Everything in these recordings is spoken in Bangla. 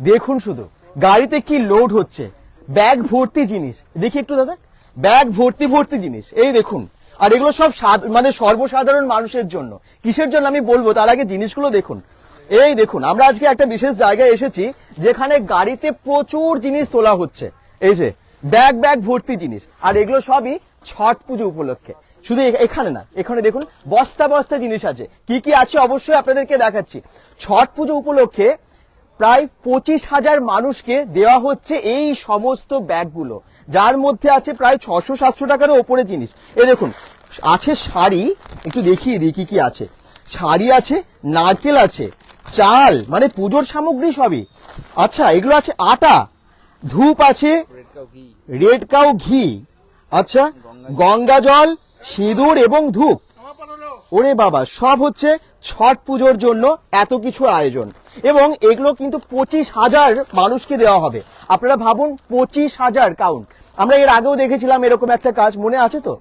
দেখুন শুধু, গাড়িতে কি লোড হচ্ছে? ব্যাগ ভর্তি জিনিস। দেখি একটু দাদা। ব্যাগ ভর্তি ভর্তি জিনিস। এই দেখুন। আর এগুলো সব মানে সর্বসাধারণ মানুষের জন্য। কিসের জন্য আমি বলব? তার আগে জিনিসগুলো দেখুন। এই দেখুন, আমরা আজকে একটা বিশেষ জায়গায় এসেছি যেখানে গাড়িতে প্রচুর জিনিস তোলা হচ্ছে। এই যে ব্যাগ ব্যাগ ভর্তি জিনিস। আর এগুলো সবই ছট পুজো উপলক্ষে। শুধু এখানে না, এখানে দেখুন, বস্তা বস্তা জিনিস আছে। কি কি আছে অবশ্যই আপনাদেরকে দেখাচ্ছি। ছট পুজো উপলক্ষে প্রায় পঁচিশ হাজার মানুষকে দেওয়া হচ্ছে এই সমস্ত ব্যাগগুলো। যার মধ্যে আছে প্রায় ছশো সাতশো টাকারও ওপরে জিনিস। এ দেখুন, আছে শাড়ি, একটু দেখিয়ে দিই কি কি আছে। শাড়ি আছে, নারকেল আছে, চাল মানে পুজোর সামগ্রী সবই। আচ্ছা এগুলো আছে আটা, ধূপ আছে, রেড কাউ ঘি আচ্ছা গঙ্গা জল, সিঁদুর এবং ধূপ। ওরে বাবা, সব হচ্ছে ছট পুজোর জন্য এত কিছু আয়োজন। এবং এগুলো কিন্তু পঁচিশ হাজার মানুষকে দেওয়া হবে। আপনারা ভাবুন, পঁচিশ হাজার কাউন্ট আমরা এর আগেও দেখেছিলাম এরকম একটা কাজ, মনে আছে তো?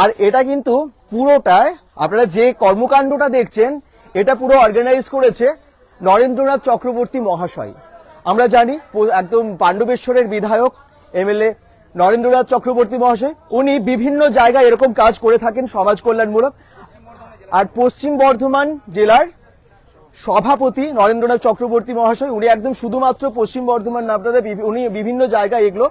আর এটা কিন্তু পুরোটায়, আপনারা যে কর্মকাণ্ডটা দেখছেন, এটা পুরো অর্গানাইজ করেছে নরেন্দ্রনাথ চক্রবর্তী মহাশয়। আমরা জানি একদম পাণ্ডবেশ্বরের বিধায়ক, এমএলএ নরেন্দ্রনাথ চক্রবর্তী মহাশয়। উনি বিভিন্ন জায়গায় এরকম কাজ করে থাকেন সমাজ কল্যাণমূলক। আর পশ্চিম বর্ধমান জেলার সভাপতি নরেন্দ্রনাথ চক্রবর্তী মহাশয় উনি একদম শুধুমাত্র পশ্চিম বর্ধমান না আপনারা উনি বিভিন্ন জায়গায় এগুলো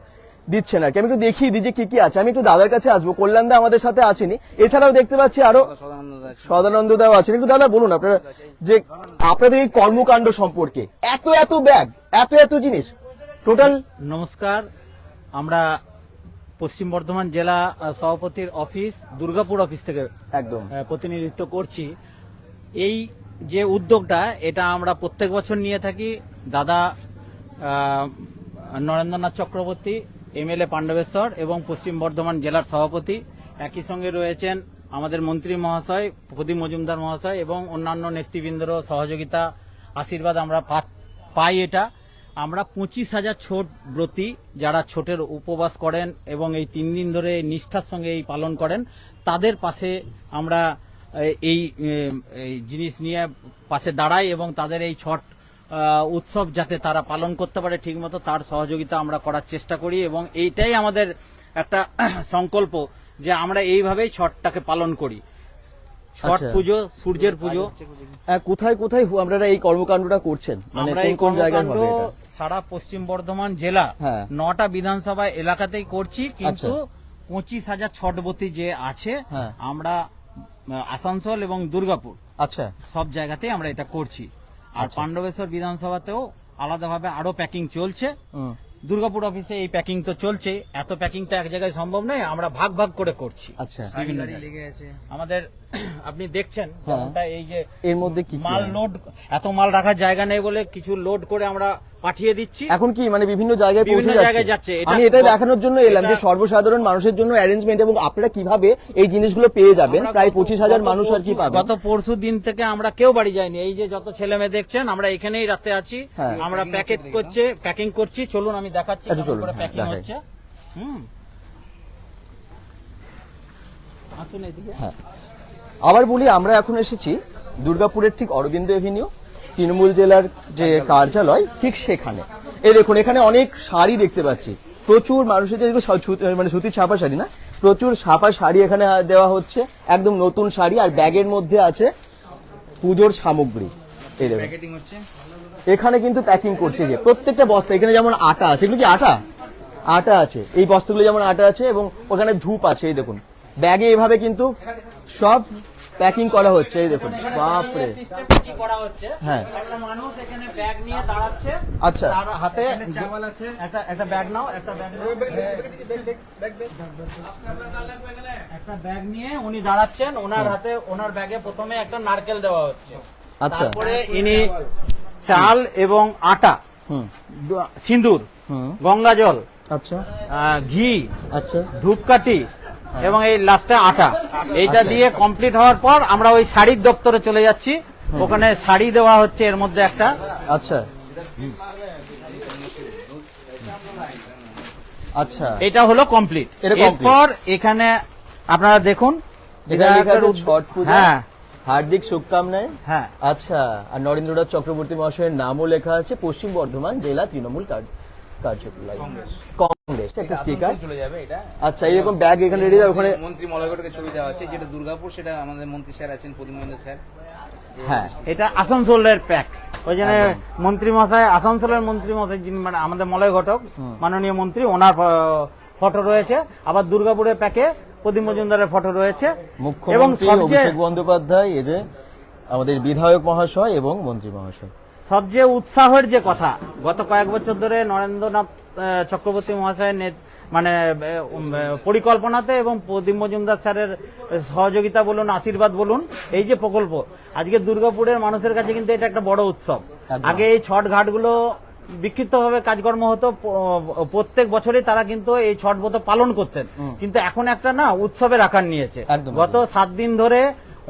দিচ্ছেন আর কি। আমি একটু দেখিয়ে দিই যে কি কি আছে। আমি একটু দাদার কাছে আসব। কল্যাণদা আমাদের সাথে আসেনি। এছাড়াও দেখতে পাচ্ছি আরও সদানন্দ দাও আছেন একটু দাদা বলুন আপনারা যে আপনাদের এই কর্মকাণ্ড সম্পর্কে এত এত ব্যাগ এত এত জিনিস টোটাল নমস্কার। আমরা পশ্চিম বর্ধমান জেলা সভাপতির অফিস দুর্গাপুর অফিস থেকে একদম। প্রতিনিধিত্ব করছি। এই যে উদ্যোগটা, এটা আমরা প্রত্যেক বছর নিয়ে থাকি। দাদা নরেন্দ্রনাথ চক্রবর্তী, এমএলএ পাণ্ডবেশ্বর এবং পশ্চিম বর্ধমান জেলার সভাপতি। একই সঙ্গে রয়েছেন আমাদের মন্ত্রী মহাশয়, প্রদীপ মজুমদার মহাশয় এবং অন্যান্য নেতৃবৃন্দর সহযোগিতা, আশীর্বাদ আমরা পাই এটা। আমরা পঁচিশ হাজার ছোট ব্রতী যারা ছোটের উপবাস করেন এবং এই তিন দিন ধরে নিষ্ঠার সঙ্গে এই পালন করেন, তাদের পাশে আমরা এই এই জিনিস নিয়ে পাশে দাঁড়াই এবং তাদের এই ছট উৎসব যাতে তারা পালন করতে পারে ঠিকমতো তার সহযোগিতা আমরা করার চেষ্টা করি এবং এইটাই আমাদের একটা সংকল্প যে আমরা এইভাবেই ছটটাকে পালন করি ছট আচ্ছা। পুজো সূর্যের পুজো আহ, কোথায় কোথায় হু- আপনারা এই কর্মকাণ্ডটা করছেন মানে আমরা এই কর্মকাণ্ড সারা পশ্চিম বর্ধমান জেলা হ্যাঁ। নটা বিধানসভা এলাকাতেই করছি কিন্তু আচ্ছা। পঁচিশ হাজার ছটবতী যে আছে হ্যাঁ। আমরা আসানসোল এবং দুর্গাপুর। আচ্ছা। সব জায়গাতেই আমরা এটা করছি। আর পাণ্ডবেশ্বর বিধানসভাতেও আলাদাভাবে আরও প্যাকিং চলছে। দুর্গাপুর অফিসে এই প্যাকিং তো চলছে এত প্যাকিং তো এক জায়গায় সম্ভব নয় আমরা ভাগ ভাগ করে করছি। আচ্ছা। বিভিন্ন আমাদের আপনি দেখছেন হ্যাঁ। যেমনটা এই যে এর মধ্যে কি মাল লোড এত মাল রাখার জায়গা নেই বলে কিছু লোড করে আমরা পাঠিয়ে দিচ্ছি। এখন কি মানে বিভিন্ন জায়গায় পৌঁছে জায়গায় যাচ্ছে। এটা- আমি এটাই দেখানোর জন্য এলাম যে সর্বসাধারণ মানুষের জন্য অ্যারেঞ্জমেন্ট এবং আপনারা কীভাবে এই জিনিসগুলো পেয়ে যাবেন? প্রায় পঁচিশ হাজার মানুষ আর কি পাবেন। গত পরশু দিন থেকে আমরা কেউ বাড়ি যাইনি। এই যে যত ছেলে মেয়ে দেখছেন আমরা এখানেই রাতে আছি। হ্যাঁ। আমরা প্যাকেট করছে প্যাকিং করছি। চলুন আমি দেখাচ্ছি আচ্ছা, চলুন, করে প্যাকিং হচ্ছে। হুম। আসুন এদিকে। হ্যাঁ। আবার বলি আমরা এখন এসেছি দুর্গাপুরের ঠিক অরবিন্দ এভিনিউ তৃণমূল জেলার যে কার্যালয় ঠিক সেখানে। এই দেখুন এখানে অনেক শাড়ি দেখতে পাচ্ছি। প্রচুর মানুষের মানে সুতির ছাপা শাড়ি না? প্রচুর ছাপা শাড়ি এখানে দেওয়া হচ্ছে। একদম নতুন শাড়ি আর ব্যাগের মধ্যে আছে পুজোর সামগ্রী। এই দেখুন। এখানে কিন্তু প্যাকিং করছে যে প্রত্যেকটা বস্তা এখানে যেমন আটা আছে এগুলো কি আটা? আটা আছে। এই বস্তাগুলো যেমন আটা আছে এবং ওখানে ধূপ আছে এই দেখুন। ব্যাগে এভাবে কিন্তু সব প্যাকিং করা হচ্ছে এই দেখুন বাপরে। হ্যাঁ। মানুষ এখানে ব্যাগ নিয়ে দাঁড়াচ্ছে আচ্ছা। তার হাতে একটা একটা ব্যাগ নাও একটা ব্যাগ নাও একটা ব্যাগ নিয়ে উনি দাঁড়াচ্ছেন ওনার হাতে ওনার ব্যাগে প্রথমে একটা নারকেল দেওয়া হচ্ছে। আচ্ছা। তারপরে ইনি চাল এবং আটা হুম। সিঁদুর গঙ্গা জল আচ্ছা। ঘি আচ্ছা। ধূপকাঠি এবং এই লাস্টে আটা। এইটা আচ্ছা। দিয়ে কমপ্লিট হওয়ার পর আমরা ওই শাড়ির দপ্তরে চলে যাচ্ছি। ওখানে শাড়ি দেওয়া হচ্ছে এর মধ্যে একটা। আচ্ছা। আচ্ছা। এটা হলো কমপ্লিট। এরপর এখানে আপনারা দেখুন। হ্যাঁ। হার্দিক শুভকামনায়। হ্যাঁ। আচ্ছা আর নরেন্দ্রনাথ চক্রবর্তী মহাশয়ের নামও লেখা আছে পশ্চিম বর্ধমান জেলা তৃণমূল কার্য- কার্যকলাপ কংগ্রেস। কংগ্রেস একটা স্টিকার চলে যাবে এটা আচ্ছা এরকম ব্যাগ এখানে রেডি ওখানে মন্ত্রী মলয়গড়কে ছবি দেওয়া আছে যেটা দুর্গাপুর সেটা আমাদের মন্ত্রী স্যার আছেন প্রদীপেন্দ্র স্যার। হ্যাঁ। এটা আসানসোলের প্যাক ওই জন্য মন্ত্রী মশাই আসানসোলের মন্ত্রী মশাই যিনি মানে আমাদের মলয় ঘটক মাননীয় মন্ত্রী ওনার ফটো রয়েছে। আবার দুর্গাপুরের প্যাকে প্রদীপ মজুমদারের ফটো রয়েছে। এবং মুখ্যমন্ত্রী অভিষেক বন্দ্যোপাধ্যায় এই যে আমাদের বিধায়ক মহাশয় এবং মন্ত্রী মহাশয়। সবচেয়ে উৎসাহের যে কথা গত কয়েক বছর ধরে নরেন্দ্রনাথ চক্রবর্তী মহাশয়ের নেত- মানে পরিকল্পনাতে এবং প্রদীপ মজুমদার স্যারের সহযোগিতা বলুন আশীর্বাদ বলুন এই যে প্রকল্প আজকে দুর্গাপুরের মানুষের কাছে কিন্তু এটা একটা বড় উৎসব। আগে এই ছট ঘাটগুলো বিক্ষিপ্তভাবে কাজকর্ম হতো প্রত্যেক বছরই তারা কিন্তু এই ছট ব্রত পালন করতেন। কিন্তু এখন একটা না উৎসবের আকার নিয়েছে। গত সাত দিন ধরে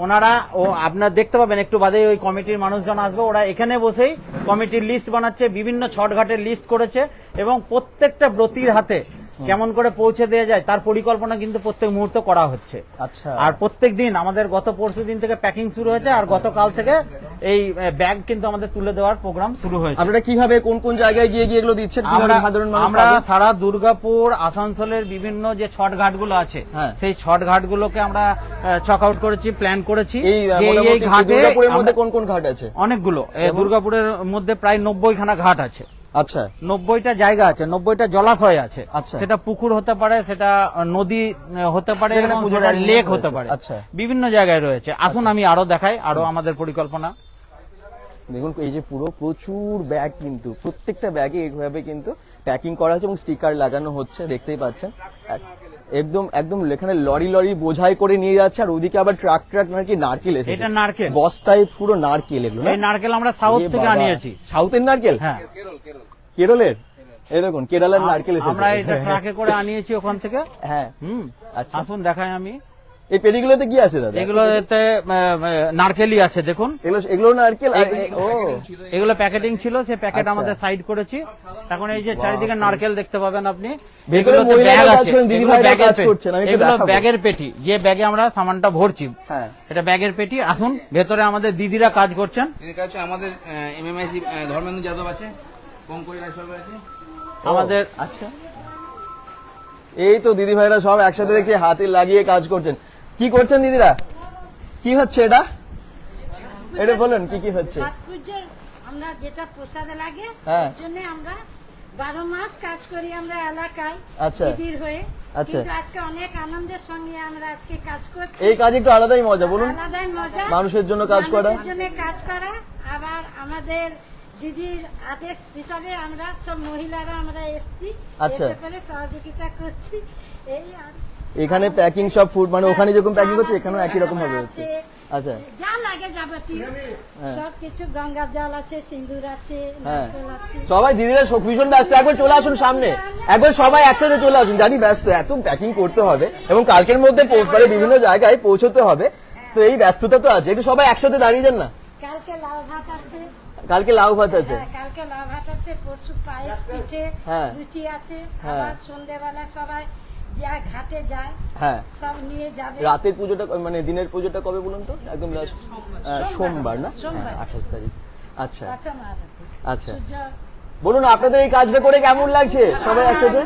ওনারা ও আপনার দেখতে পাবেন, একটু বাদে ওই কমিটির মানুষজন আসবে। ওরা এখানে বসেই কমিটির লিস্ট বানাচ্ছে, বিভিন্ন ছটঘাটের লিস্ট করেছে এবং প্রত্যেকটা ব্রতির হাতে কেমন করে পৌঁছে দেওয়া যায় তার পরিকল্পনা কিন্তু প্রত্যেক মুহূর্ত করা হচ্ছে। আচ্ছা। আর প্রত্যেক দিন আমাদের গত পরশু দিন থেকে প্যাকিং শুরু হয়েছে আর গতকাল থেকে এই ব্যাগ কিন্তু আমাদের তুলে দেওয়ার প্রোগ্রাম শুরু হয়েছে। আপনারা কীভাবে কোন কোন জায়গায় গিয়ে গিয়ে এগুলো দিচ্ছেন? আমরা সাধারণ আমরা সারা দুর্গাপুর আসানসোলের বিভিন্ন যে ছট ঘাটগুলো আছে হ্যাঁ। সেই ছট ঘাটগুলোকে আমরা চক আউট করেছি প্ল্যান করেছি। এই ঘাটে দুর্গাপুরের মধ্যে কোন কোন ঘাট আছে? অনেকগুলো। দুর্গাপুরের মধ্যে প্রায় নব্বই খানা ঘাট আছে। আচ্ছা। নব্বইটা জায়গা আছে নব্বইটা জলাশয় আছে। আচ্ছা। সেটা পুকুর হতে পারে সেটা নদী হতে পারে লেক হতে পারে। আচ্ছা। বিভিন্ন জায়গায় রয়েছে। আসুন আমি আরও দেখাই আরও আমাদের পরিকল্পনা। দেখুন এই যে পুরো প্রচুর ব্যাগ কিন্তু প্রত্যেকটা ব্যাগে এইভাবে কিন্তু প্যাকিং করা হচ্ছে এবং স্টিকার লাগানো হচ্ছে দেখতেই পাচ্ছেন। একদম একদম এখানে লরি লরি বোঝাই করে নিয়ে যাচ্ছে আর ওদিকে আবার ট্রাক ট্রাক নাকি নারকেল এসে এটা নারকেল। বস্তায় পুরো নারকেল এগুলো এই নারকেল আমরা সাউথ থেকে আনিয়েছি। সাউথের নারকেল? হ্যাঁ। কেরলের? এই দেখুন কেরালার নারকেল এসে আমরা এটা ট্রাকে করে আনিয়েছি ওখান থেকে। হ্যাঁ। হুম। আচ্ছা। আসুন দেখাই আমি। এই পেটিগুলোতে কি আছে দাদা? এগুলো এতে আহ, আহ, নারকেলই আছে দেখুন। এগুলো এগুলো নারকেল? এগুলো প্যাকেটিং ছিল সে প্যাকেট আচ্ছা। আমাদের সাইড করেছি। এখন এই যে চারিদিকে নারকেল দেখতে পাবেন আপনি। ভেতরে এগুলোতে কাজ আছে, দিদি এগুলো ব্যাগের কাজ পেটি। করছেন, আমি একটু ব্যাগের পেটি। যে ব্যাগে আমরা সামানটা ভরছি হ্যাঁ। এটা ব্যাগের পেটি। আসুন ভেতরে আমাদের দিদিরা কাজ করছেন। আমাদের এমএমআইসি ধর্মেন্দ্র যাদব আছে পঙ্কজ রায় আছে। আমাদের আচ্ছা। এই তো দিদি ভাইরা সব একসাথে দেখছি হাতে লাগিয়ে কাজ করছেন। কি করছেন দিদিরা কি হচ্ছে এটা এটা বলুন কি কি হচ্ছে আমরা যেটা প্রসাদে লাগে হ্যাঁ। জন্য আমরা বারো মাস কাজ করি আমরা এলাকায় আচ্ছা। দিদির হয়ে আচ্ছা। আজকে অনেক আনন্দের সঙ্গে আমরা আজকে কাজ করছি এই কাজ একটু আলাদাই মজা বলুন আলাদাই মজা মানুষের জন্য কাজ করা। মানুষের জন্য কাজ করা আবার আমাদের দিদির আদেশ হিসাবে আমরা সব মহিলারা আমরা এসছি আচ্ছা। এসে পরে সহযোগিতা করছি এই আর এখানে প্যাকিং সব ফুড মানে ওখানে যেরকম প্যাকিং করছে এখানেও একই রকম ভাবে হচ্ছে। আচ্ছা। যা লাগে যাবতীয়। সব কিছু গঙ্গার জল আছে সিন্দুর আছে হ্যাঁ। আছে। সবাই দিদিরা ভীষণ ব্যস্ত। একবার চলে আসুন সামনে। একবার সবাই একসাথে চলে আসুন। জানি ব্যস্ত এত প্যাকিং করতে হবে এবং কালকের মধ্যে পৌ- মানে বিভিন্ন জায়গায় পৌঁছতে হবে। তো এই ব্যস্ততা তো আছে। একটু সবাই একসাথে দাঁড়িয়ে যান না। কালকে লাউ ভাত আছে। কালকে লাউ ভাত আছে। হ্যাঁ, কালকে লাউ ভাত আছে। পরশু পায়েস পিঠে হ্যাঁ। লুচি আছে। হ্যাঁ। আবার সন্ধ্যেবেলা সবাই ঘাটে যায় হ্যাঁ। সব নিয়ে যাবে। রাতের পুজোটা মানে দিনের পুজোটা কবে বলুন তো? একদম last, সোমবার। না। হ্যাঁ আঠাশ তারিখ। আচ্ছা। আচ্ছা। বলুন আপনাদের এই কাজটা করে কেমন লাগছে? সবাই একসাথে?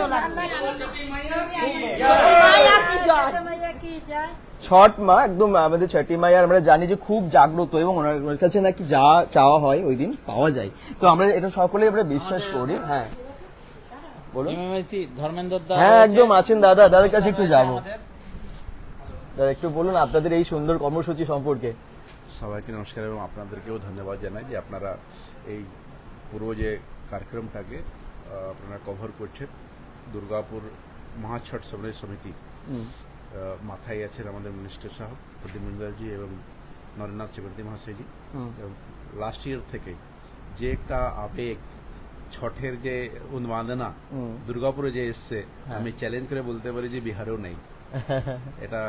ছট মা একদম আমাদের ছটি মাই আর আমরা জানি যে খুব জাগ্রত এবং ওনার ওনার কাছে নাকি যা চাওয়া হয় ওই দিন পাওয়া যায়। তো আমরা এটা সকলে আমরা বিশ্বাস করি হ্যাঁ। বলুন। এমএমআইসি ধর্মেন্দ্র দা হ্যাঁ একদম আছেন দাদা দাদার কাছে একটু যাব। দাদা একটু বলুন আপনাদের এই সুন্দর কর্মসূচি সম্পর্কে। সবাইকে নমস্কার এবং আপনাদেরকেও ধন্যবাদ জানাই যে আপনারা এই পুরো যে কার্যক্রমটাকে আপনারা কভার করছেন। দুর্গাপুর মহাছট সমন্বয় সমিতি মাথায় আছেন আমাদের মিনিস্টার সাহেব প্রদীপেন্দ্রজি এবং নরেন্দ্রনাথ চক্রবর্তী মহাশয়জি। এবং লাস্ট ইয়ার থেকে যে একটা আবেগ ছঠের যে উন্মাদনা দুর্গাপুরে যে এসছে আমি চ্যালেঞ্জ করে বলতে পারি যে বিহারেও নেই এটা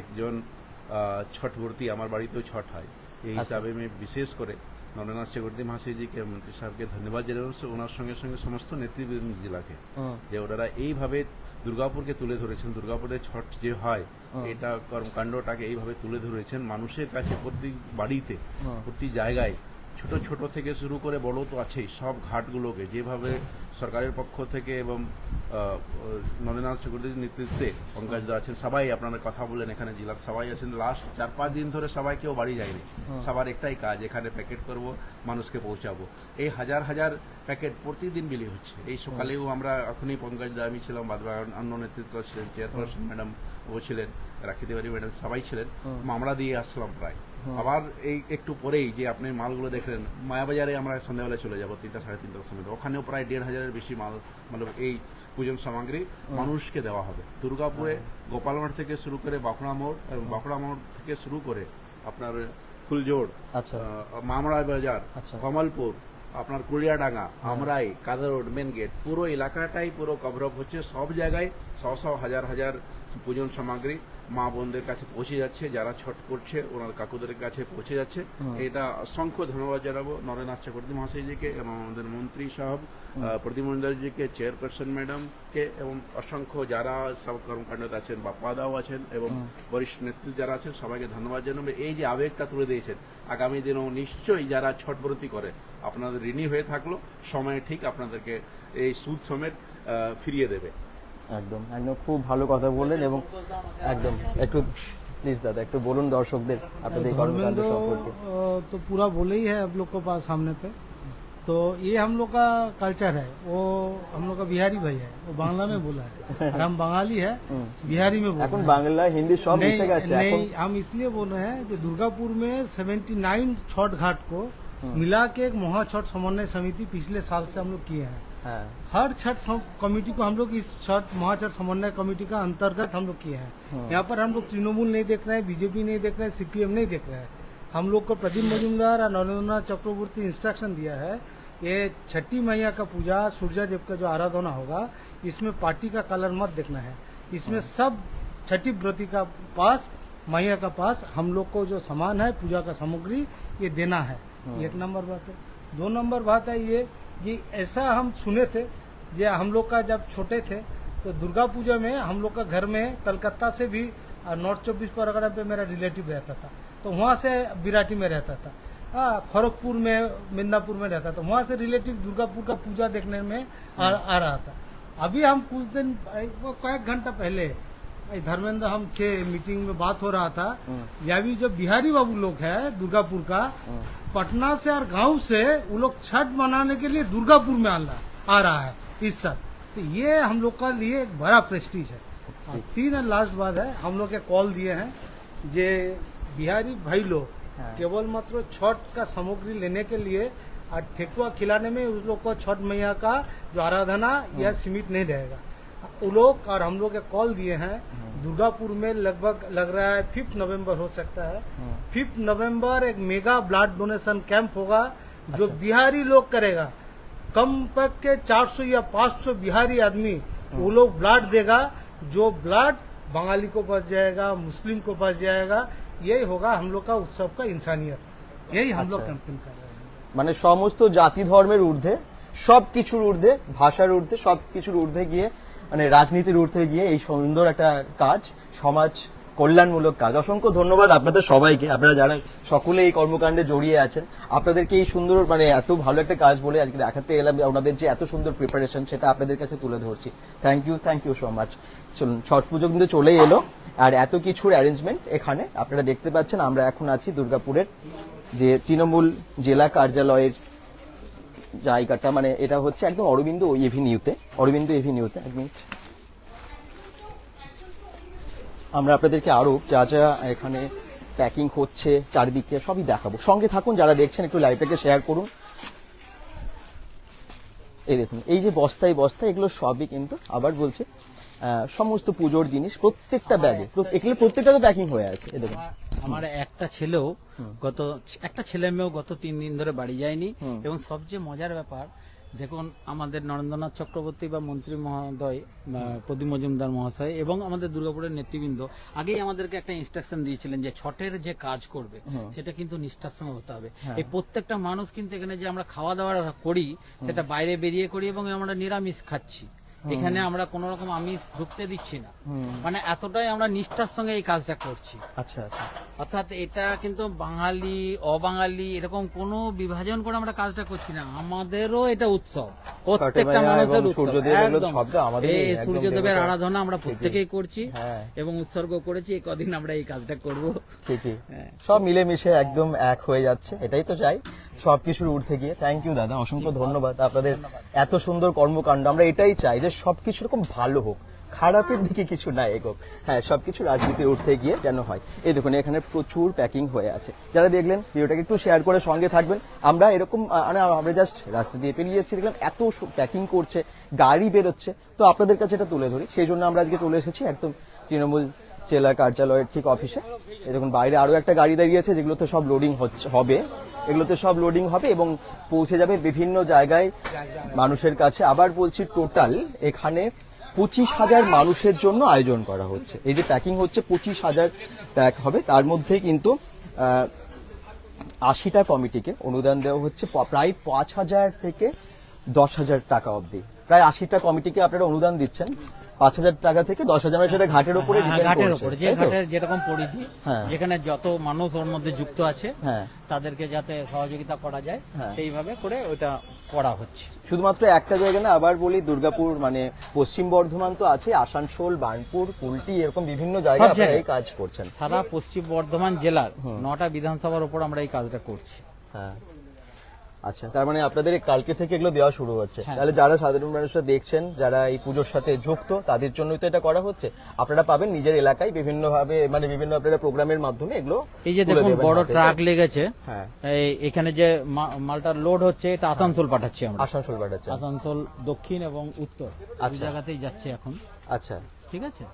একজন আহ, ছট মূর্তি আমার বাড়িতেও ছট হয় এই হিসাবে আমি বিশেষ করে নরেন্দ্রনাথ চক্রবর্তী মহাশয়জিকে মন্ত্রী সাহেবকে ধন্যবাদ জানাচ্ছি ওনার সঙ্গে সঙ্গে সমস্ত নেতৃবৃন্দ জেলাকে যে ওনারা এইভাবে দুর্গাপুরকে তুলে ধরেছেন দুর্গাপুরের ছট যে হয় এটা কর্মকাণ্ডটাকে এইভাবে তুলে ধরেছেন মানুষের কাছে প্রতি বাড়িতে প্রতি জায়গায় ছোট ছোট থেকে শুরু করে বড় তো আছেই সব ঘাটগুলোকে যেভাবে সরকারের পক্ষ থেকে এবং নরেন্দ্রনাথ চক্রবর্তীর নেতৃত্বে পঙ্কজ দা আছেন সবাই আপনারা কথা বলেন এখানে জেলার সবাই আছেন। লাস্ট চার পাঁচ দিন ধরে সবাই কেউ বাড়ি যায়নি। সবার একটাই কাজ এখানে প্যাকেট করব মানুষকে পৌঁছাবো। এই হাজার হাজার প্যাকেট প্রতিদিন বিলি হচ্ছে। এই সকালেও আমরা এখনই পঙ্কজ দা আমি ছিলাম বাদ অন্য নেতৃত্ব ছিলেন চেয়ারপারসন ম্যাডাম ও ছিলেন রাখি তিওয়ারি ম্যাডাম সবাই ছিলেন। আমরা দিয়ে আসলাম প্রায়। আবার এই একটু পরেই যে আপনি মালগুলো দেখলেন মায়াবাজারে আমরা সন্ধ্যাবেলা চলে যাব তিনটা সাড়ে তিনটার সময়। ওখানেও প্রায় দেড় হাজারের বেশি মাল মানে এই পূজন সামগ্রী মানুষকে দেওয়া হবে। দুর্গাপুরে গোপালমাঠ থেকে শুরু করে বাঁকুড়া মোড় এবং বাঁকুড়া মোড় থেকে শুরু করে আপনার ফুলজোড় আচ্ছা। মামড়া বাজার আচ্ছা। কমলপুর আপনার কুড়িয়াডাঙ্গা আমরাই কাদা রোড মেন গেট পুরো এলাকাটাই পুরো কভার হচ্ছে। সব জায়গায় শ শ হাজার হাজার পূজন সামগ্রী মা বোনদের কাছে পৌঁছে যাচ্ছে যারা ছট করছে ওনার কাকুদের কাছে পৌঁছে যাচ্ছে। এটা অসংখ্য ধন্যবাদ জানাব নরেন্দ্রনাথ চক্রবর্তী মহাশয়জিকে এবং আমাদের মন্ত্রী সাহেব প্রতিমন্ডলজিকে চেয়ারপারসন ম্যাডামকে এবং অসংখ্য যারা সব কর্মকাণ্ডতে আছেন বাপ্পা দাও আছেন এবং বরিষ্ঠ নেতৃত্ব যারা আছেন সবাইকে ধন্যবাদ জানাব। এই যে আবেগটা তুলে দিয়েছেন আগামী দিনেও নিশ্চয়ই যারা ছটব্রতি করে আপনাদের ঋণী হয়ে থাকল সময়ে ঠিক আপনাদেরকে এই সুদ সমেত ফিরিয়ে দেবে। একদম একদম খুব ভালো কথা বললেন এবং একদম একটু প্লিজ দাদা একটু বলুন দর্শকদের আপনাদের এই কর্মকাণ্ড धर्मेंद्र সম্পর্কে अ, तो पूरा बोले ही है आप लोग के पास सामने पे तो ये हम लोग का कल्चर है वो हम लोग का बिहारी भाई है वो बांग्ला में बोला है और हम बंगाली है बिहारी में बोल এখন रहे हैं বাংলা হিন্দি সব नहीं, মিশে গেছে এখন नहीं हम इसलिए बोल रहे हैं कि दुर्गापुर में 79 छठ घाट को मिला के एक महा छठ समन्वय समिति पिछले साल से हम लोग किए हैं হ্যাঁ हर छठ कमेटी को हम लोग इस छठ महाछठ समन्वय कमेटी का अंतर्गत हम लोग किए हैं। यहाँ पर हम लोग तृणमूल नहीं देख रहे हैं बीजेपी नहीं देख रहे हैं सीपीएम नहीं देख रहे हैं। हम लोग को प्रदीप मजुमदार और नरेंद्रनाथ चक्रवर्ती इंस्ट्रक्शन दिया है ये छठी मैया का पूजा सूर्य देव का जो आराधना होगा इसमें पार्टी का कलर मत देखना है। इसमें सब छठी व्रती का पास मैया का पास हम लोग को जो सामान है पूजा का सामग्री ये देना है। एक नंबर बात है। दो नंबर बात है ये कि ऐसा हम सुने थे जे हम लोग का जब छोटे थे तो दुर्गा पूजा में हम लोग का घर में कलकत्ता से भी नॉर्थ चौबीस परगना पे मेरा रिलेटिव रहता था। तो वहाँ से बिराटी में रहता था। खड़गपुर में मिदनापुर में रहता था। वहाँ से रिलेटिव दुर्गापुर का पूजा देखने में आ, आ रहा था। अभी हम कुछ दिन कয়েक घंटा पहले ये धर्मेंद्र हम थे मीटिंग में बात हो रहा था। या भी जो बिहारी बाबू लोग है दुर्गापुर का पटना से और गाँव से वो लोग छठ मनाने के लिए दुर्गापुर में आ रहा आ रहा है इस साल। तो ये हम लोग का लिए एक बड़ा प्रेस्टीज है। तीन और लास्ट बात है हम लोग के कॉल दिए हैं जे बिहारी भाई लोग हाँ। केवल मात्र छठ का सामग्री लेने के लिए और ठेकुआ खिलाने में उस लोग को छठ मैया का जो आराधना यह सीमित नहीं रहेगा। वो लोग और हम लोग के कॉल दिए हैं दुर्गापुर में लगभग लग रहा है फिफ्थ नवंबर हो सकता है फिफ्थ नवंबर एक मेगा ब्लड डोनेशन कैंप होगा जो बिहारी लोग करेगा कम तक के 400 या 500 बिहारी आदमी वो लोग ब्लड देगा जो ब्लड बंगाली को बच जाएगा मुस्लिम को बच जाएगा यही होगा हम लोग का उत्सव का इंसानियत यही हम लोग अच्छा। कैंपेन कर रहे हैं মানে সমস্ত জাতি ধর্মের ঊর্ধ্বে সব কিছুর ঊর্ধ্বে ভাষার ঊর্ধ্বে সব কিছুর ঊর্ধ্বে গিয়ে মানে রাজনীতির ঊর্ধ্বে গিয়ে এই সুন্দর একটা কাজ, সমাজ কল্যাণমূলক কাজ। অসংখ্য ধন্যবাদ আপনাদের সবাইকে। আপনারা যারা সকলে এই কর্মকাণ্ডে জড়িয়ে আছেন, আপনাদেরকে এই সুন্দর মানে এত ভালো একটা কাজ বলে আজকে দেখাতে এলাম, ওনাদের যে এত সুন্দর প্রিপারেশন সেটা আপনাদের কাছে তুলে ধরছি। Thank you thank you so much চলুন ছট পুজো কিন্তু চলেই এলো। আর এত কিছুর অ্যারেঞ্জমেন্ট এখানে, আপনারা দেখতে পাচ্ছেন, আমরা এখন আছি দুর্গাপুরের যে তৃণমূল জেলা কার্যালয়ের জায়গাটা মানে এটা হচ্ছে একদম অরবিন্দ এভিনিউতে অরবিন্দ এভিনিউতে, এক মিনিট। আমরা আপনাদেরকে আরও যা যা এখানে প্যাকিং হচ্ছে, চারিদিকে সবই দেখাবো। সঙ্গে থাকুন, যারা দেখছেন, একটু লাইভটাকে শেয়ার করুন। এই দেখুন, এই যে বস্তায় বস্তা এগুলো সবই কিন্তু, আবার বলছে সমস্ত পুজোর জিনিস প্রত্যেকটা ব্যাগে এগুলো প্রত্যেকটা তো প্যাকিং হয়ে আছে, এই দেখুন। আমার একটা ছেলেও গত একটা ছেলে মেয়েও গত তিন দিন ধরে বাড়ি যায়নি। এবং সবচেয়ে মজার ব্যাপার দেখুন আমাদের নরেন্দ্রনাথ চক্রবর্তী বা মন্ত্রী মহোদয় প্রদীপ মজুমদার মহাশয় এবং আমাদের দুর্গাপুরের নেতৃবৃন্দ আগেই আমাদেরকে একটা ইনস্ট্রাকশন দিয়েছিলেন যে ছটের যে কাজ করবে সেটা কিন্তু নিষ্ঠার সঙ্গে হতে হবে। এই প্রত্যেকটা মানুষ কিন্তু এখানে যে আমরা খাওয়া দাওয়া করি সেটা বাইরে বেরিয়ে করি এবং আমরা নিরামিষ খাচ্ছি। এখানে আমরা কোন রকম আমিষ ঢুকতে দিচ্ছি না। মানে এতটাই আমরা নিষ্ঠার সঙ্গে এই কাজটা করছি। আচ্ছা আচ্ছা। অর্থাৎ এটা কিন্তু বাঙালি অবাঙালি এরকম কোনো বিভাজন করে আমরা কাজটা করছি না। আমাদেরও এটা উৎসব। প্রত্যেকটা মানুষের এই সূর্যদেবের আরাধনা আমরা প্রত্যেকেই করছি হ্যাঁ। এবং উৎসর্গ করেছি কদিন আমরা এই কাজটা করব। ঠিকই। হ্যাঁ। সব মিলেমিশে একদম এক হয়ে যাচ্ছে এটাই তো চাই। সবকিছুর উঠতে গিয়ে। থ্যাংক ইউ দাদা। অসংখ্য ধন্যবাদ। আপনাদের এত সুন্দর কর্মকাণ্ড। আমরা এটাই চাই যে সবকিছু এরকম ভালো হোক। খারাপের দিকে কিছু না এগোক। হ্যাঁ সবকিছু রাজনীতির উঠতে গিয়ে যেন হয়। এই দেখুন, এখানে প্রচুর প্যাকিং হয়ে আছে। যারা দেখলেন ভিডিওটাকে একটু শেয়ার করে সঙ্গে থাকবেন। আমরা এরকম মানে আমরা জাস্ট রাস্তা দিয়ে পেরিয়ে যাচ্ছি, দেখলাম এত প্যাকিং করছে, গাড়ি বেরোচ্ছে। তো আপনাদের কাছে এটা তুলে ধরি। সেই জন্য আমরা আজকে চলে এসেছি একদম তৃণমূল জেলা কার্যালয়ের ঠিক অফিসে এই দেখুন, বাইরে আরও একটা গাড়ি দাঁড়িয়েছে যেগুলোতে সব লোডিং হচ্ছে, হবে। এগুলোতে সব লোডিং হবে এবং পৌঁছে যাবে বিভিন্ন জায়গায়। মানুষের কাছে আবার বলছি টোটাল এখানে পঁচিশ হাজার মানুষের জন্য আয়োজন করা হচ্ছে। এই যে প্যাকিং হচ্ছে, পঁচিশ হাজার প্যাক হবে। তার মধ্যে কিন্তু আশিটা কমিটিকে অনুদান দেওয়া হচ্ছে। প্রায় পাঁচ হাজার থেকে দশ হাজার টাকা অবধি। প্রায় আশিটা কমিটিকে আপনারা অনুদান দিচ্ছেন। পাঁচ হাজার টাকা থেকে দশ হাজার মানে সেটা ঘাটের উপরে হ্যাঁ, ঘাটের উপরে যে ঘাটের যেরকম পরিধি হ্যাঁ। যেখানে যত মানুষ ওর মধ্যে যুক্ত আছে হ্যাঁ। তাদেরকে যাতে সহযোগিতা করা যায় হ্যাঁ। সেইভাবে করে ওটা করা হচ্ছে শুধুমাত্র একটা জায়গা না আবার বলি দুর্গাপুর মানে পশ্চিম বর্ধমান তো আছে আসানসোল বার্নপুর কুলটি এরকম বিভিন্ন জায়গায় আপনারা জায়গায়। এই কাজ করছেন সারা পশ্চিম বর্ধমান জেলার নটা বিধানসভার উপর আমরা এই কাজটা করছি হ্যাঁ আচ্ছা তার মানে আপনাদের কালকে থেকে এগুলো দেওয়া শুরু হচ্ছে। হ্যাঁ। তাহলে যারা সাধারণ মানুষরা দেখছেন যারা এই পুজোর সাথে যুক্ত তাদের জন্যই তো এটা করা হচ্ছে। আপনারা পাবেন নিজের এলাকায় বিভিন্ন ভাবে মানে বিভিন্ন আপনারা প্রোগ্রামের মাধ্যমে এগুলো এই যে দেখুন বড় ট্রাক লেগেছে। হ্যাঁ। এখানে যে মালটা লোড হচ্ছে এটা আসানসোল পাঠাচ্ছি আমরা। আসানসোল পাঠাচ্ছি আসানসোল দক্ষিণ এবং উত্তর। আচ্ছা। জায়গাতেই যাচ্ছে এখন। আচ্ছা। ঠিক আছে?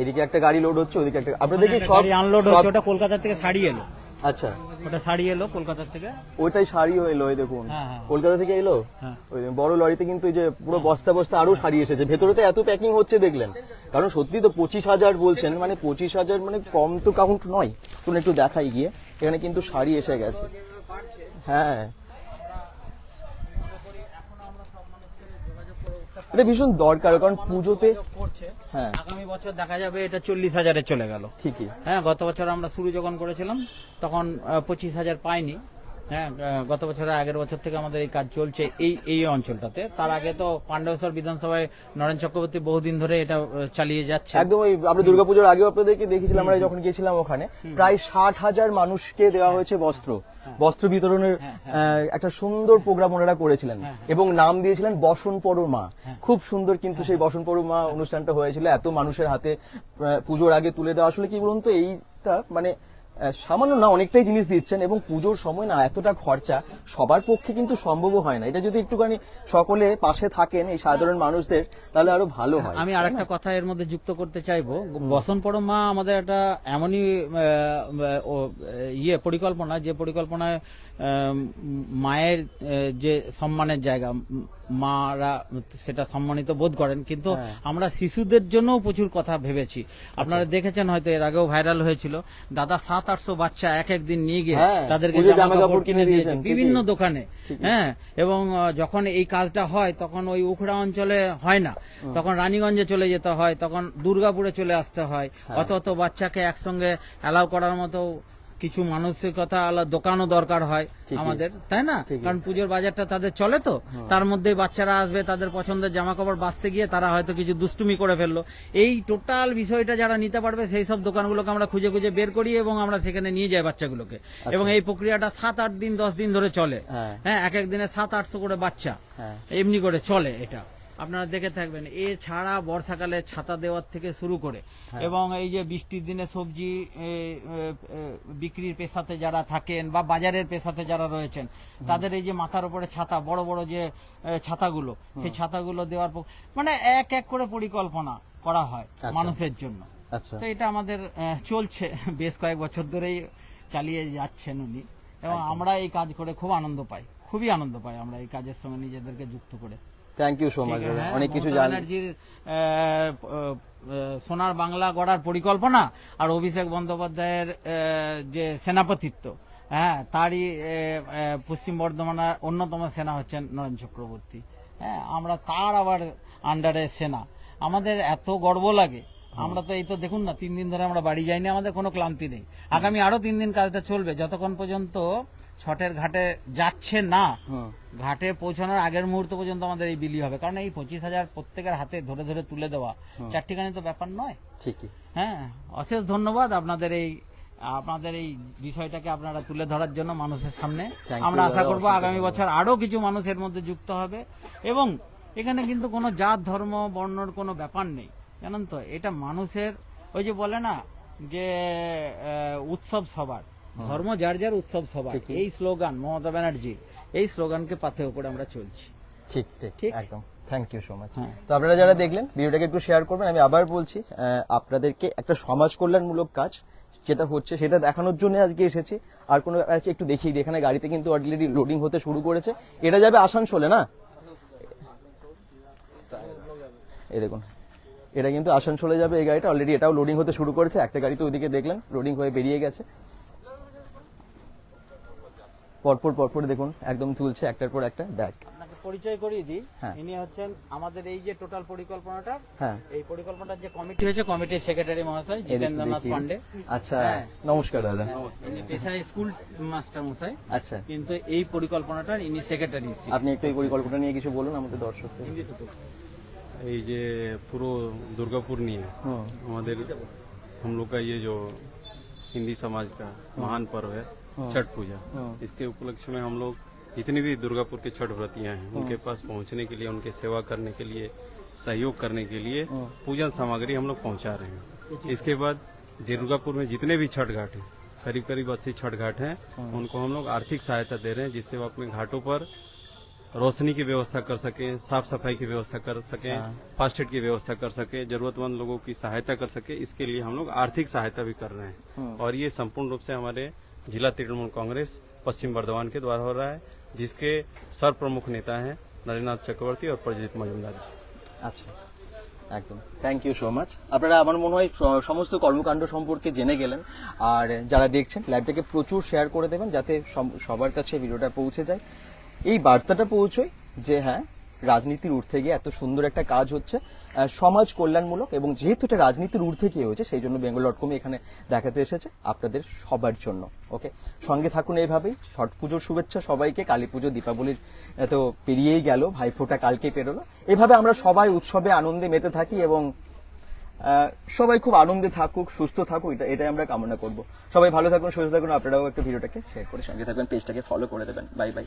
এদিকে একটা গাড়ি লোড হচ্ছে ওদিকে একটা আপনাদের কি সব আনলোড হচ্ছে ওটা কলকাতা থেকে শাড়ি এলো। আচ্ছা। ওটা শাড়ি এলো কলকাতা থেকে। ওইটাই শাড়ি এলো এই দেখুন। হ্যাঁ, হ্যাঁ। কলকাতা থেকে এলো? হ্যাঁ। ওই বড় লরিতে কিন্তু এই যে পুরো বস্তা বস্তা আরও শাড়ি এসেছে। ভেতরে তো এত প্যাকিং হচ্ছে দেখলেন। কারণ সত্যি তো পঁচিশ হাজার বলছেন মানে পঁচিশ হাজার মানে কম তো কাউন্ট নয়। শুনে একটু দেখাই গিয়ে। এখানে কিন্তু শাড়ি এসে গেছে। হ্যাঁ। এটা ভীষণ দরকার কারণ পুজোতে করছে হ্যাঁ। আগামী বছর দেখা যাবে এটা চল্লিশ হাজারে চলে গেল। ঠিকই। হ্যাঁ গত বছর আমরা শুরু যখন করেছিলাম তখন পঁচিশ হাজার পাইনি। হ্যাঁ গত বছরের আগের বছর থেকে আমাদের এই কাজ চলছে এই এই অঞ্চলটাতে। তার আগে তো পাণ্ডবেশ্বর বিধানসভায় নরেন চক্রবর্তী বহুদিন ধরে এটা চালিয়ে যাচ্ছে। একদম ওই আমরা দুর্গাপুজোর আগেও আপনাদেরকে দেখেছিলাম আমরা যখন গিয়েছিলাম ওখানে প্রায় ষাট হাজার মানুষকে দেওয়া হয়েছে বস্ত্র। বস্ত্র বিতরণের হ্যাঁ, একটা সুন্দর প্রোগ্রাম ওনারা করেছিলেন এবং নাম দিয়েছিলেন বসন পরো মা খুব সুন্দর কিন্তু সেই বসন পরো মা অনুষ্ঠানটা হয়েছিল এত মানুষের হাতে পুজোর আগে তুলে দেওয়া। আসলে কি বলুন তো এইটা মানে সামান্য না অনেকটাই জিনিস দিচ্ছেন এবং পুজোর সময় না এতটা খরচা সবার পক্ষে কিন্তু সম্ভব হয় না। এটা যদি একটুখানি সকলে পাশে থাকেন এই সাধারণ মানুষদের তাহলে আরও ভালো হয়। আমি আর একটা কথা এর মধ্যে যুক্ত করতে চাইব। বসন মা আমাদের একটা এমনই ইয়ে পরিকল্পনা যে পরিকল্পনায় মায়ের যে সম্মানের জায়গা মারা সেটা সম্মানিত বোধ করেন কিন্তু হ্যাঁ। আমরা শিশুদের জন্যও প্রচুর কথা ভেবেছি। আপনারা দেখেছেন হয়তো এর আগেও ভাইরাল হয়েছিল দাদা সাত আটশো বাচ্চা এক একদিন নিয়ে গিয়ে হ্যাঁ, তাদেরকে জামা কাপড় কিনে কিনে দিয়েছেন, বিভিন্ন দোকানে হ্যাঁ এবং যখন এই কাজটা হয় তখন ওই উখড়া অঞ্চলে হয় না। তখন রানীগঞ্জে চলে যেতে হয় তখন দুর্গাপুরে চলে আসতে হয় হ্যাঁ। অত অত বাচ্চাকে একসঙ্গে অ্যালাউ করার মতো কিছু মানসিকতা আলা দোকানও দরকার হয় আমাদের তাই না? কারণ পুজোর বাজারটা তাদের চলে তো। তার মধ্যে বাচ্চারা আসবে তাদের পছন্দের জামা কাপড় বাঁচতে গিয়ে তারা হয়তো কিছু দুষ্টুমি করে ফেলল। এই টোটাল বিষয়টা যারা নিতে পারবে সেই সব দোকানগুলোকে আমরা খুঁজে খুঁজে বের করি এবং আমরা সেখানে নিয়ে যাই বাচ্চাগুলোকে। এবং এই প্রক্রিয়াটা সাত আট দিন দশ দিন ধরে চলে। হ্যাঁ। হ্যাঁ এক এক দিনে সাত আটশো করে বাচ্চা। হ্যাঁ। এমনি করে চলে এটা। আপনারা দেখে থাকবেন এছাড়া বর্ষাকালে ছাতা দেওয়ার থেকে শুরু করে। হ্যাঁ। এবং এই যে বৃষ্টির দিনে সবজি এ, এ, এ, বিক্রির পেশাতে যারা থাকেন বা বাজারের পেশাতে যারা রয়েছেন তাদের এই যে মাথার উপরে ছাতা বড় বড় যে ছাতাগুলো সেই ছাতাগুলো দেওয়ার পর মানে এক এক করে পরিকল্পনা করা হয় আচ্ছা। মানুষের জন্য। আচ্ছা। তো এটা আমাদের চলছে বেশ কয়েক বছর ধরেই চালিয়ে যাচ্ছেন উনি। এবং আমরা এই কাজ করে খুব আনন্দ পাই খুবই আনন্দ পাই আমরা এই কাজের সঙ্গে নিজেদেরকে যুক্ত করে। থ্যাংক ইউ সো মাচ দাদা অনেক কিছু মমতা জান। ব্যানার্জির আহ, আহ, সোনার বাংলা গড়ার পরিকল্পনা আর অভিষেক বন্দ্যোপাধ্যায়ের যে সেনাপতিত্ব হ্যাঁ তারই পশ্চিম বর্ধমানের অন্যতম সেনা হচ্ছেন নরেন চক্রবর্তী। হ্যাঁ আমরা তার আবার আন্ডারে সেনা। আমাদের এত গর্ব লাগে। আমরা তো এই তো দেখুন না তিন দিন ধরে আমরা বাড়ি যাইনি আমাদের কোনো ক্লান্তি নেই। আগামী আরও তিন দিন কাজটা চলবে। যতক্ষণ পর্যন্ত ছটের ঘাটে যাচ্ছে না ঘাটে পৌঁছানোর আগের মুহূর্ত পর্যন্ত আমাদের এই বিলি হবে। কারণ এই পঁচিশ হাজার প্রত্যেকের হাতে ধরে ধরে তুলে দেওয়া চারটিখানি তো ব্যাপার নয়। ঠিকই। হ্যাঁ অশেষ ধন্যবাদ আপনাদের এই আপনাদের এই বিষয়টাকে আপনারা তুলে ধরার জন্য মানুষের সামনে। আমরা আশা করব আগামী বছর আরও কিছু মানুষের মধ্যে যুক্ত হবে। এবং এখানে কিন্তু কোনো জাত ধর্ম বর্ণর কোনো ব্যাপার নেই। জানেন তো এটা মানুষের ওই যে বলে না যে উৎসব সবার। ধর্ম যার যার উৎসব সবার। এই স্লোগান মমতা ব্যানার্জি এই স্লোগানকে পাথে উপরে আমরা চলছি। ঠিক ঠিক ঠিক? একদম। থ্যাংক ইউ সো মাচ হ্যাঁ। তো আপনারা যারা দেখলেন ভিডিওটাকে একটু শেয়ার করবেন আমি আবার বলছি আপনাদেরকে একটা সমাজ কল্যাণমূলক কাজ যেটা হচ্ছে সেটা দেখানোর জন্য আজকে এসেছি। আর কোনো একটু দিই। এখানে গাড়িতে কিন্তু অলরেডি লোডিং হতে শুরু করেছে। এটা যাবে আসানসোলে না? এই দেখুন এটা কিন্তু আসানসোলে যাবে এই গাড়িটা। অলরেডি এটাও লোডিং হতে শুরু করেছে। একটা গাড়ি তো ওইদিকে দেখলেন লোডিং হয়ে বেরিয়ে গেছে। পরপর পরপর দেখুন একদম তুলছে একটার পর একটা ব্যাগ আপনাকে পরিচয় করিয়ে দিই হ্যাঁ। ইনি হচ্ছেন আমাদের এই যে টোটাল পরিকল্পনাটা হ্যাঁ এই পরিকল্পনার যে কমিটি হয়েছে কমিটির সেক্রেটারি মহাশয় এই দেখুন, জিতেন্দ্রনাথ দেখি। পান্ডে আচ্ছা হ্যাঁ। নমস্কার দাদা ইনি পেশায় স্কুল মাস্টার মশাই আচ্ছা কিন্তু এই পরিকল্পনাটার ইনি সেক্রেটারি আপনি একটু এই পরিকল্পনা নিয়ে কিছু বলুন আমাদের দর্শকদের এই যে পুরো दुर्गापुर নিয়ে হুম हमारे हम लोग का ये जो हिंदी समाज का महान पर्व है छठ पूजा। इसके उपलक्ष्य में हम लोग जितनी भी दुर्गापुर के छठ व्रतियाँ हैं उनके पास पहुँचने के लिए उनके सेवा करने के लिए सहयोग करने के लिए पूजन सामग्री हम लोग पहुँचा रहे हैं। इसके बाद दुर्गापुर में जितने भी छठ घाट हैं करीब करीब अस्सी छठ घाट हैं उनको हम लोग आर्थिक सहायता दे रहे हैं जिससे वो अपने घाटों पर रोशनी की व्यवस्था कर सके साफ़ सफ़ाई की व्यवस्था कर सके फास्ट एड की व्यवस्था कर सके जरूरतमंद लोगों की सहायता कर सके। इसके लिए हम लोग आर्थिक सहायता भी कर रहे हैं। और ये संपूर्ण रूप से हमारे जिला तृणमूल कांग्रेस पश्चिम बर्धमान के द्वारा हो रहा है जिसके सर प्रमुख नेता हैं नरेंद्रनाथ चक्रवर्ती और प्रजीत मजुमदार जी আচ্ছা একদম থ্যাংক ইউ সো মাচ আপনারা আমার মনে হয় স- সমস্ত কর্মকাণ্ড সম্পর্কে জেনে গেলেন আর যারা দেখছেন লাইভটাকে প্রচুর শেয়ার করে দেবেন যাতে সব- সবার কাছে ভিডিওটা পৌঁছে যায় এই বার্তাটা পৌঁছয় যে হ্যাঁ রাজনীতির ঊর্ধ্বে গিয়ে এত সুন্দর একটা কাজ হচ্ছে সমাজ কল্যাণমূলক এবং যেহেতু এটা রাজনীতির ঊর্ধ্বে গিয়ে হয়েছে সেই জন্য বেঙ্গল ডট কমে এখানে দেখাতে এসেছে আপনাদের সবার জন্য ওকে সঙ্গে থাকুন এইভাবেই ছট পুজোর শুভেচ্ছা সবাইকে কালী পুজো দীপাবলির আহ, তো পেরিয়েই গেল ভাইফোঁটা কালকে পেরোলো। এভাবে আমরা সবাই উৎসবে আনন্দে মেতে থাকি এবং সবাই খুব আনন্দে থাকুক সুস্থ থাকুক এটা এটাই আমরা কামনা করব। সবাই ভালো থাকুন সুস্থ থাকুন আপনারাও একটা ভিডিওটাকে শেয়ার করে সঙ্গে থাকবেন পেজটাকে ফলো করে দেবেন। Bye bye